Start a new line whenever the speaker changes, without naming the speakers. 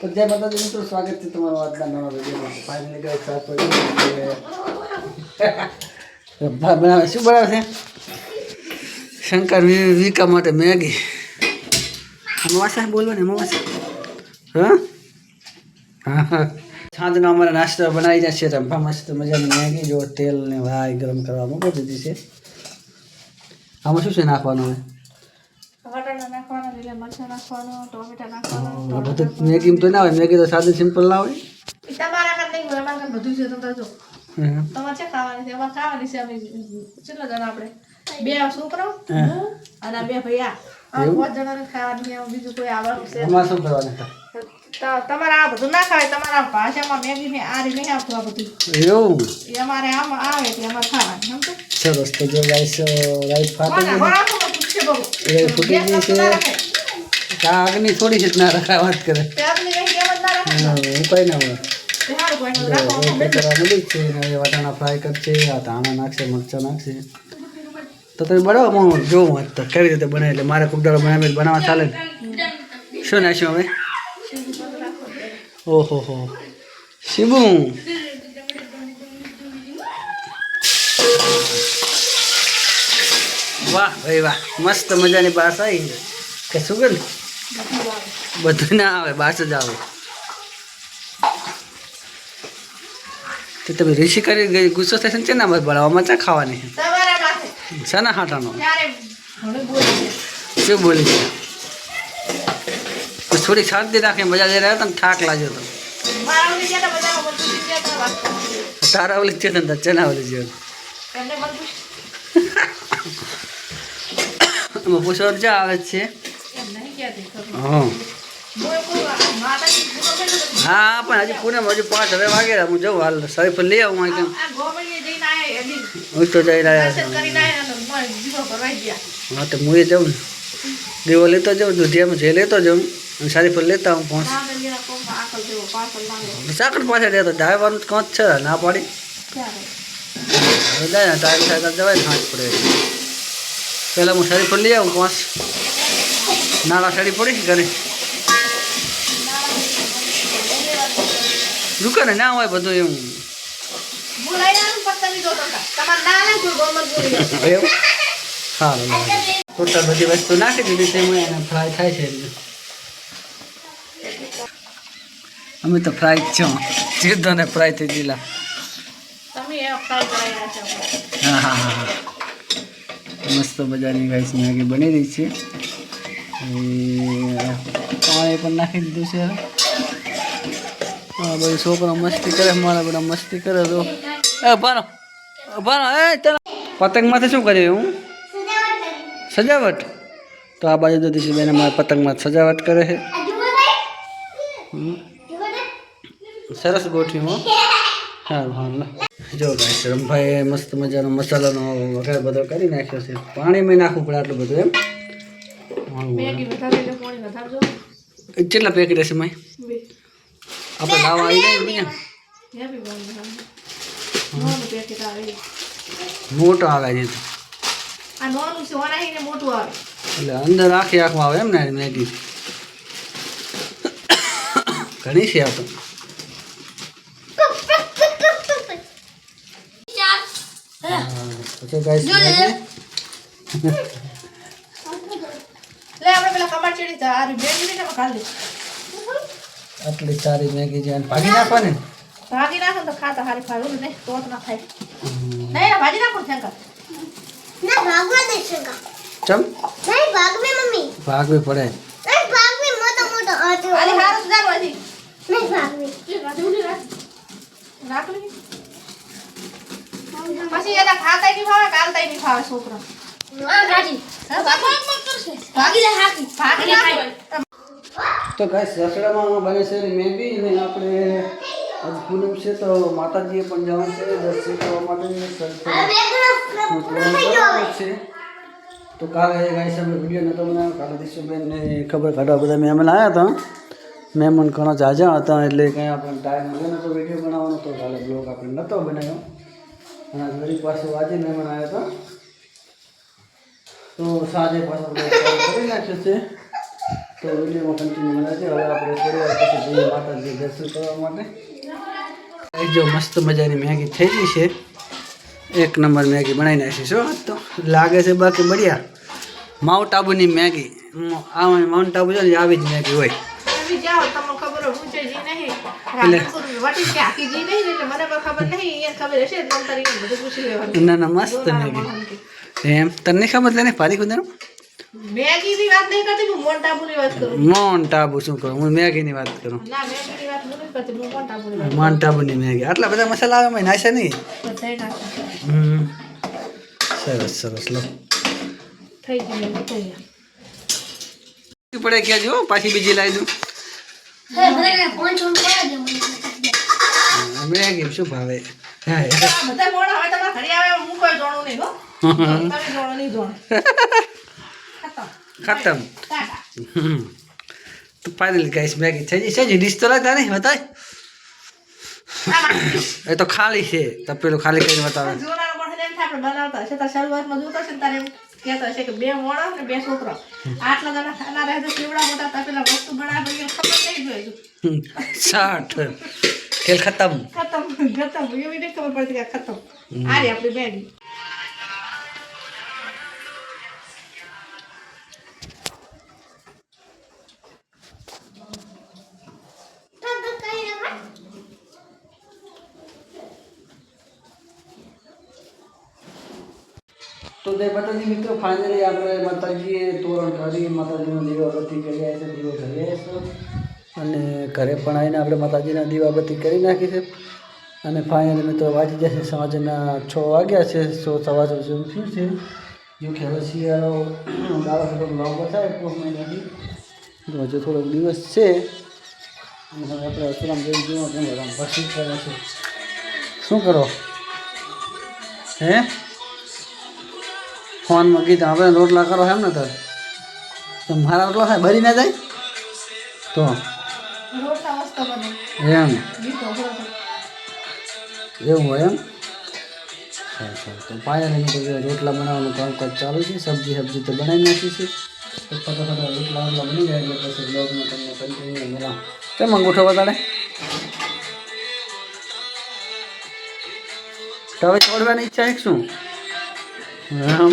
તો જય માતાજી મિત્રો, સ્વાગત છે તમારો આજના નવા વિડીયોમાં. ફાઇનલી ગઈ સાત પડી બનાવે શું બનાવે છે? શંકર વિકા માટે મેગી. અમાવાસા બોલવાની અમાવાસા હા? હા હા. સાંજનો અમારે નાસ્તો બનાવી જાય છે રંભા મસ્ત મજાની મેગી જો, તેલ ને ભાઈ ગરમ કરવા મૂકી દીધી છે. આમાં શું છે નાખવાનું હવે?
નાખવાનું નાખવાના લીલા મરચાં નાખવાનું, ટોમેટા
આ બધું મેગી તો ના હોય મેગી તો સાદું સિમ્પલ ના હોય.
તમારા કાંઈ નહીં હોય અમારા બધું છે તમે જો તમારે છે ખાવાની છે? અમારે ખાવાની છે અમે કેટલા જણા આપણે? બે છોકરો અને આ બે ભૈયા. તમારે આ બધું ના ખાવાય તમારા ભાષામાં મેગી ને આ રીતે આવતું આ બધું.
એવું?
એ અમારે આમાં આવે એટલે અમારે ખાવાનું સમજો
સરસ તો જો રાઈસ
રાઈસ
ગઈ ફૂટી ગઈ છે. આગની થોડી છે ના રખા વાત કરે. હા, કઈ ના હોય વટાણા ફ્રાય કરશે આ ધાણા નાખશે મરચાં નાખશે. તો તમે બનાવો હું જોઉં તો કેવી રીતે બને એટલે મારે ખૂબ દાડો બનાવવા ચાલે ને. શું નાખ્યું હવે? ઓહો હો. શિબુ. વાહ ભાઈ વાહ. મસ્ત મજાની બાસ આવી કે સુગંધ? બધું ના આવે બાસ જ આવે. તો તમે ઋષિ કરી ગઈ ગુસ્સો થશે ને ના બળવામાં ચા ખાવાની શાના હાટાનો?
છે.
શું બોલી છે? તો થોડી શાંતિ રાખે મજા લઈ રહ્યા ને થાક લાગ્યો
કરવાની.
તારા ઓલી છે ને ચના ઓલી છે? એમાં પૂછવાનું ચા આવે છે
એમ નહીં કહેતી ખરું.
હા
હું
પણ હજી પૂને હજુ પાંચ હવે વાગે હું જઉં હાલ. શરીફ લઈ આવું અહીં હું તો જઈ રહ્યા. હા તો હું એ જાઉં ને. દીવો લેતો જાઉં દુધિયામાં જે લેતો જાઉં અને શરીફ લેતા હું પાંચ
સાકડ કોપમાં
લેતો ડાયવાનું કોચ છે ના પાડી. જાય ને ટાઈમ સાયકલ જવાય હાથ પડે. પહેલાં હું શરીફ લઈ આવું પાંચ નાળા સાડી પડી છે ઘરે દુકાને ના હોય બધું એવું? ટોટલ બધી વસ્તુ નાખી દીધી છે એમાં એને ફ્રાય થાય છે અમે તો ફ્રાય જ છો. સીધો ને ફ્રાય થઈ
આપણે.
હા હા હા મસ્ત મજાની ગાઈસ મેગી બની રહી છે. પાણી પણ નાખી દીધું છે. હા ભાઈ છોકરો મસ્તી કરે, મારા બધા મસ્તી કરે તો. એ ભાનો ભાનો, એ પતંગમાંથી શું કર્યું હું? સજાવટ. તો આ બાજુ તો દિશીબેન અમારા પતંગમાં સજાવટ કરે છે. સરસ ગોઠવી હું. સારું હા જો ભાઈ રમભાઈ મસ્ત મજાનો મસાલાનો વઘાર બધો કરી નાખ્યો છે. પાણી મેં નાખવું પડે આટલું બધું એમ. કેટલા પેકેટ હશે માય? આપણે લાવવા આવી જાય ને
હેપી પાણી વધારજો. નાનું પેકેટ આવે. એ.
મોટો આવે છે તો.
આ નાનું છે ઓનાઈને મોટું આવે.
એટલે અંદર આખી આખમાં આવે એમ ને મેગી. ઘણી છે આપણે તો. હા, પછી ગાઈસ મેગી
લે આપણે પેલા કબાટ ચડી જા આ બેગી ને ખાલી
આટલી સારી મેગી છે અને ભાગી નાખવાની? ને?
ભાગી નાખો ને તો ખાતા હારી ખાય ઓલું નહીં તો જ ના ખાય
હમ.
નહીં ના ભાજી નાખો ને શંકર
ના ભાગવા દે શકા
ચમ?
નહીં ભાગવે મમ્મી.
ભાગવી પડે.
નહીં ભાગવે મોટો મોટો આટો
આલી હારું સુધારો હજી
નહીં ભાગવે.
લે, રાતે ઉલી રાખ. રાખ લે. પછી એના ખાતાય નહીં ફાવે કાલતાય નહીં ફાવે છોકરા.
આ ગાડી
હે, ભાગી
તો ગાઈસ રસોડામાં બને છે મેગી ને આપણે આજ પૂનમ છે તો માતાજીએ પણ જવાનું છે. દર્શન કરવા માટે છે. તો કાલે ગાઈસ અમે વીડિયો નહોતો બનાવ્યો. કાલે દિશુબેનને ખબર કાઢવા બધા મહેમાન આવ્યા હતા. મહેમાન ઘણા જાજા હતા એટલે કંઈ આપણે ટાઈમ મળ્યો નહોતો વીડિયો બનાવવાનો. તો કાલે બ્લોગ આપણે નહોતો બનાવ્યો. અને આજ પાસે વાજે મહેમાન આવ્યા હતા. તો સાંજે પાછો કરી નાખ્યો છે. તો વિડીયોમાં કન્ટિન્યુ મળે હવે આપણે થોડી પછી જઈએ માતાજી દર્શન કરવા માટે. જો મસ્ત મજાની મેગી થઈ ગઈ છે. એક નંબર મેગી બનાવી નાખી શું તો લાગે છે બાકી બઢિયા માઉન્ટ આબુની મેગી. આ માઉન્ટ આબુ છે ને આવી જ મેગી હોય.
તમે જાઓ તમને ખબર હોય હું છે જી નહીં રાધનપુર વટી કે આખી જી નહીં એટલે મને પણ ખબર નહીં એને ખબર હશે તો તારી એને બધું પૂછી લેવાનું.
ના ના મસ્ત મેગી. એમ તને ખબર તને પારી
ખુદ વાત નહીં કરતી હું મોન્ટ આબુની વાત કરું.
આબુ શું કરું? હું મેગીની વાત કરું.
ના મેગી વાત નથી કરતી હું
મેગી. આટલા બધા મસાલા આવે મેં નાખ્યા નહીં. હમ. સરસ સરસ લો.
થઈ ગયું થઈ
પડે ક્યાં જો પાછી બીજી લાવી દઉં.
મને.
મેગી શું ભાવે?
બધા મોણા હવે તમારા ઘરે આવે હું કોઈ જોણું નહીં હો. તમે જોણો નહીં જોણો. ખતમ.
તો ફાઇનલી ગાઈસ મેગી. થઈ જશે જ ડીશ તો લાગતા નહીં બતાય. એ તો ખાલી છે. તો પેલું ખાલી કરીને બતાવે.
આપણે બનાવતા હશે. તો શરૂઆતમાં જોતા હશે તારે કહેતા હશે કે બે મોણા ને બે છોકરા. આટલા જણા ખાના રહે તો કેવડા મોટા તપેલા વસ્તુ બનાવે ખબર નહીં જોઈ
સાઠ. ખેલ ખતમ.
ખતમ ખતમ. એવી નહીં ખબર પડતી કે ખતમ. આ રે આપણી મેગી
તો તો
માતાજી મિત્રો ફાઇનલી આપણે માતાજીએ તોરણ કરી માતાજીનો દીવો કરી કર્યા છે દીવો કરી છે. અને ઘરે પણ આવીને આપણે માતાજીના દીવાબત્તી કરી નાખી છે. અને ફાઇનલી મિત્રો વાંચી જશે સાંજના છ વાગ્યા છે, સો સવા છ જેવું થયું છે. જો કે હવે શિયાળો દાડો થોડોક લાંબો થાય, એક મહિનાથી તો હજુ થોડોક દિવસ છે. અને હવે આપણે અસુરામ જઈને જોવા કેમ આમ ભસી કરે છે. શું કરો? હે? ફોનમાં કીધા આપણે રોટલા કરો એમ ને તો? મારા રોટલા થાય ભરી ના જાય? તો? એમ. એવું હોય એમ? સારું સારું. તો પાયા તો રોટલા બનાવવાનું કામકાજ ચાલુ છે સબ્જી સબ્જી તો બનાવી નાખી છે. તો ફટાફટ રોટલા રોટલા બની જાય એટલે પછી બ્લોગમાં તમને કન્ટિન્યુ બનાવ કેમ અંગૂઠો બતાડે તો હવે છોડવાની ઈચ્છા છે શું? એમ